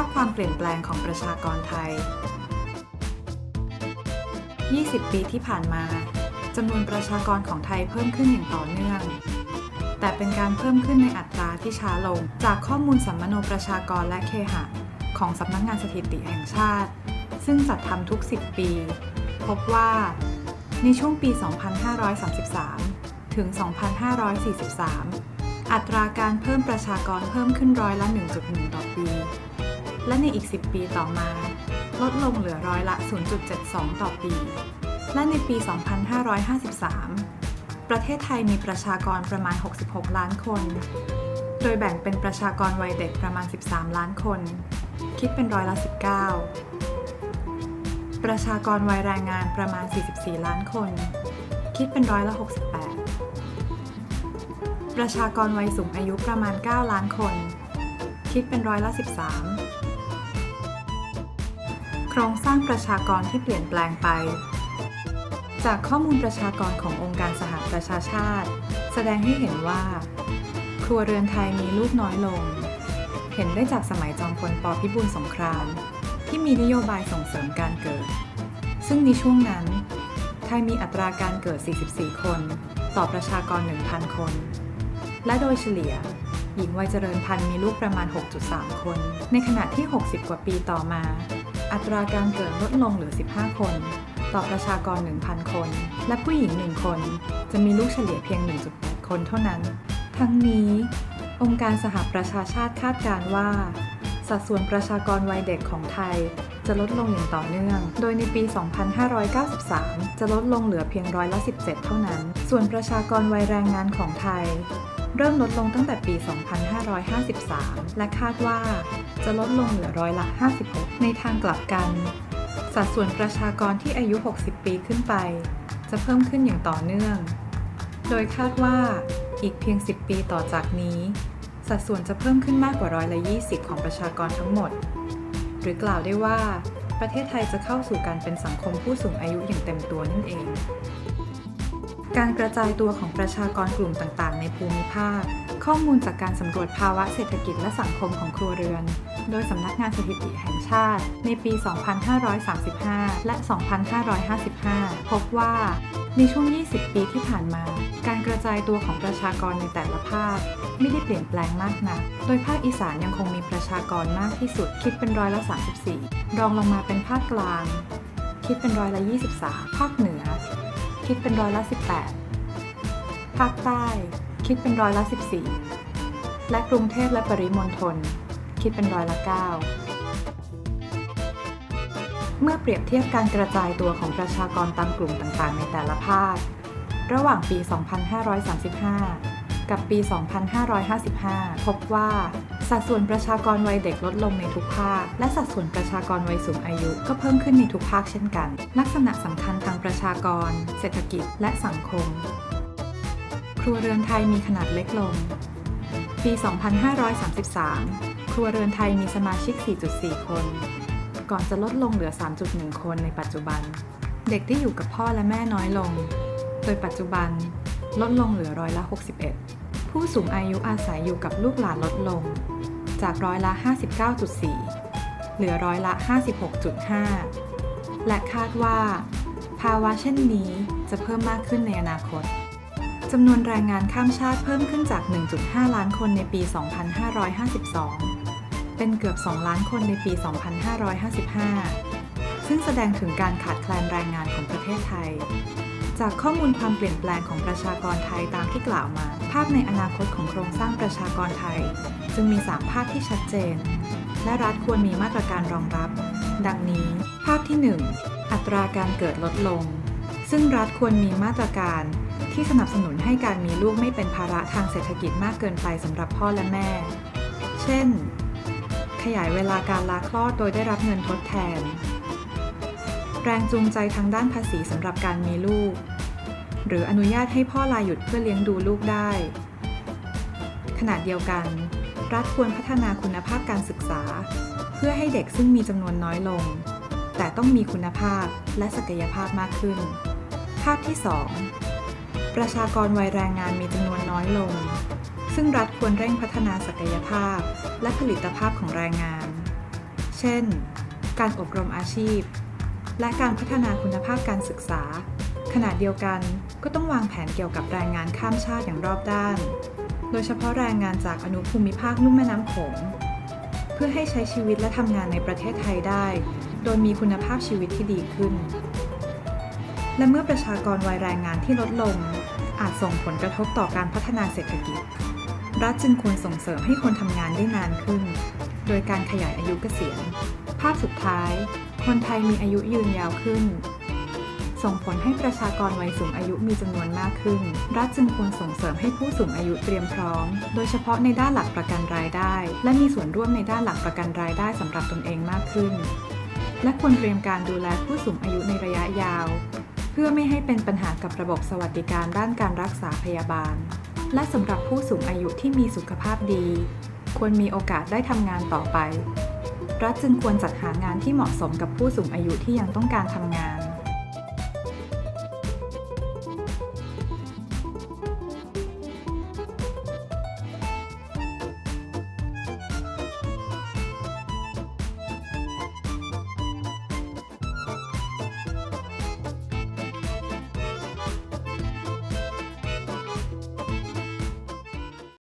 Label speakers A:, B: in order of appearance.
A: าพความเปลี่ยนแปลงของประชากรไทย 20 ปีที่ผ่านมาจำนวนประชากรของไทยเพิ่มขึ้นอย่างต่อเนื่อง แต่เป็นการเพิ่มขึ้นในอัตราที่ช้าลง จากข้อมูลสัมมโนประชากรและเคหะ ของสำนักงานสถิติแห่งชาติ ซึ่งจัดทำทุก 10 ปี พบว่า ในช่วงปี 2533 ถึง 2543 อัตราการเพิ่มประชากรเพิ่มขึ้นร้อยละ 1.1 ต่อปี และในอีก 10 ปีต่อมา ลดลงเหลือร้อยละ 0.72 ต่อปี และในปี 2553 ประเทศไทยมีประชากรประมาณ 66 ล้านคน โดยแบ่งเป็นประชากรวัยเด็กประมาณ 13 ล้านคน คิดเป็นร้อยละ 19 ประชากรวัยแรงงานประมาณ 44 ล้านคน คิดเป็นร้อยละ 68 ประชากรวัยสูงอายุประมาณ 9 ล้านคน คิดเป็นร้อยละ 13 โครงสร้างประชากรที่เปลี่ยนแปลงไป จากข้อมูลประชากรขององค์การสหประชาชาติ แสดงให้เห็นว่า ครัวเรือนไทยมีลูกน้อยลง เห็นได้จากสมัยจอมพลปพิบูลสงคราม ที่มีนโยบายส่งเสริมการเกิด ซึ่งในช่วงนั้น ไทยมีอัตราการเกิด 44 คน ต่อประชากร 1,000 คน และโดยเฉลี่ยหญิงวัยเจริญพันธุ์มีลูกประมาณ 6.3 คน ในขณะที่ 60 กว่าปีต่อมา อัตราการเกิดลดลงเหลือ 15 คน ต่อประชากร 1,000 คน และผู้หญิง 1 คน จะมีลูกเฉลี่ยเพียง 1.8 คนเท่านั้น ทั้งนี้ องค์การสหประชาชาติคาดการว่า สัดส่วนประชากรวัยเด็กของไทยจะลดลงอย่างต่อเนื่อง โดยในปี 2593 จะลดลงเหลือเพียงร้อยละ 17 เท่านั้น ส่วนประชากรวัยแรงงานของไทย เริ่มลดลงตั้งแต่ปี 2553 และคาดว่าจะลดลงเหลือร้อยละ 56 ในทางกลับกัน สัดส่วนประชากรที่อายุ 60 ปีขึ้นไป จะเพิ่มขึ้นอย่างต่อเนื่อง โดยคาดว่าอีกเพียง 10 ปีต่อจากนี้ สัดส่วนจะเพิ่มขึ้นมากกว่าร้อยละ 20 ของประชากรทั้งหมด หรือกล่าวได้ว่า ประเทศไทยจะเข้าสู่การเป็นสังคมผู้สูงอายุอย่างเต็มตัวนั่นเอง การกระจายตัวของประชากรกลุ่มต่างๆ ในภูมิภาค ข้อมูลจากการสำรวจภาวะเศรษฐกิจและสังคมของครัวเรือน โดยสำนักงานสถิติแห่งชาติ ในปี 2535 และ 2555 พบว่า ในช่วง 20 ปีที่ผ่านมา การกระจายตัวของประชากรในแต่ละภาค ไม่ได้เปลี่ยนแปลงมากนัก โดยภาคอีสานยังคงมีประชากรมากที่สุด คิดเป็นร้อยละ 34 รองลงมาเป็นภาคกลาง คิดเป็นร้อยละ 23 ภาคเหนือ คิดเป็นร้อยละ18 ภาคใต้ คิดเป็นร้อยละ14 และกรุงเทพและปริมณฑลคิดเป็นร้อยละ9 เมื่อเปรียบเทียบการกระจายตัวของประชากรตามกลุ่มต่างๆ ในแต่ละภาค ระหว่างปี 2535 กับปี 2555 พบว่า สัดส่วนประชากรวัยเด็กลดลงในทุกภาค และสัดส่วนประชากรวัยสูงอายุก็เพิ่มขึ้นในทุกภาคเช่นกัน ลักษณะสำคัญทางประชากร เศรษฐกิจ และสังคม ครัวเรือนไทยมีขนาดเล็กลง ปี 2533 ครัวเรือนไทยมีสมาชิก 4.4 คน ก่อนจะลดลงเหลือ 3.1 คนในปัจจุบัน เด็กที่อยู่กับพ่อและแม่น้อยลง โดยปัจจุบันลดลงเหลือร้อยละ 61ผู้สูงอายุอาศัยอยู่กับลูกหลานลดลง จากร้อยละ 59.4 เหลือร้อยละ 56.5 และคาดว่า ภาวะเช่นนี้จะเพิ่มมากขึ้นในอนาคตจำนวนแรงงานข้ามชาติเพิ่มขึ้นจาก 1.5 ล้านคนในปี 2552 เป็นเกือบ 2 ล้านคนในปี 2555 ซึ่งแสดงถึงการขาดแคลนแรงงานของประเทศไทย จากข้อมูลความเปลี่ยนแปลงของประชากรไทยตามที่กล่าวมา ภาพในอนาคตของโครงสร้างประชากรไทย จึงมี 3 ภาพที่ชัดเจน และรัฐควรมีมาตรการรองรับ ดังนี้ ภาพที่ 1 อัตราการเกิดลดลง ซึ่งรัฐควรมีมาตรการที่สนับสนุนให้การมีลูกไม่เป็นภาระทางเศรษฐกิจมากเกินไปสำหรับพ่อและแม่ เช่น ขยายเวลาการลาคลอดโดยได้รับเงินทดแทน แรงจูงใจทางด้านภาษีสำหรับการมีลูก หรืออนุญาตให้พ่อลาหยุดเพื่อเลี้ยงดูลูกได้ ขณะเดียวกัน รัฐควรพัฒนาคุณภาพการศึกษา เพื่อให้เด็กซึ่งมีจำนวนน้อยลง แต่ต้องมีคุณภาพและศักยภาพมากขึ้น ภาพที่ 2 ประชากรวัยแรงงานมีจำนวนน้อยลง ซึ่งรัฐควรเร่งพัฒนาศักยภาพและผลิตภาพของแรงงาน เช่น การอบรมอาชีพ และการพัฒนาคุณภาพการศึกษา ขณะเดียวกันก็ต้องวางแผนเกี่ยวกับแรงงานข้ามชาติอย่างรอบด้าน โดยเฉพาะแรงงานจากอนุภูมิภาคลุ่มแม่น้ำโขง เพื่อให้ใช้ชีวิตและทำงานในประเทศไทยได้ โดยมีคุณภาพชีวิตที่ดีขึ้น และเมื่อประชากรวัยแรงงานที่ลดลง อาจส่งผลกระทบต่อการพัฒนาเศรษฐกิจ รัฐจึงควรส่งเสริมให้คนทำงานได้นานขึ้น โดยการขยายอายุเกษียณ ภาพสุดท้าย คนไทยมีอายุยืนยาวขึ้น ส่งผลให้ประชากรวัยสูงอายุมีจำนวนมากขึ้น รัฐจึงควรส่งเสริมให้ผู้สูงอายุเตรียมพร้อม โดยเฉพาะในด้านหลักประกันรายได้ และมีส่วนร่วมในด้านหลักประกันรายได้สำหรับตนเองมากขึ้น และควรเตรียมการดูแลผู้สูงอายุในระยะยาว เพื่อไม่ให้เป็นปัญหากับระบบสวัสดิการด้านการรักษาพยาบาล และสำหรับผู้สูงอายุที่มีสุขภาพดี ควรมีโอกาสได้ทำงานต่อไป รัฐจึงควรจัดหางานที่เหมาะสมกับผู้สูงอายุที่ยังต้องการทำงาน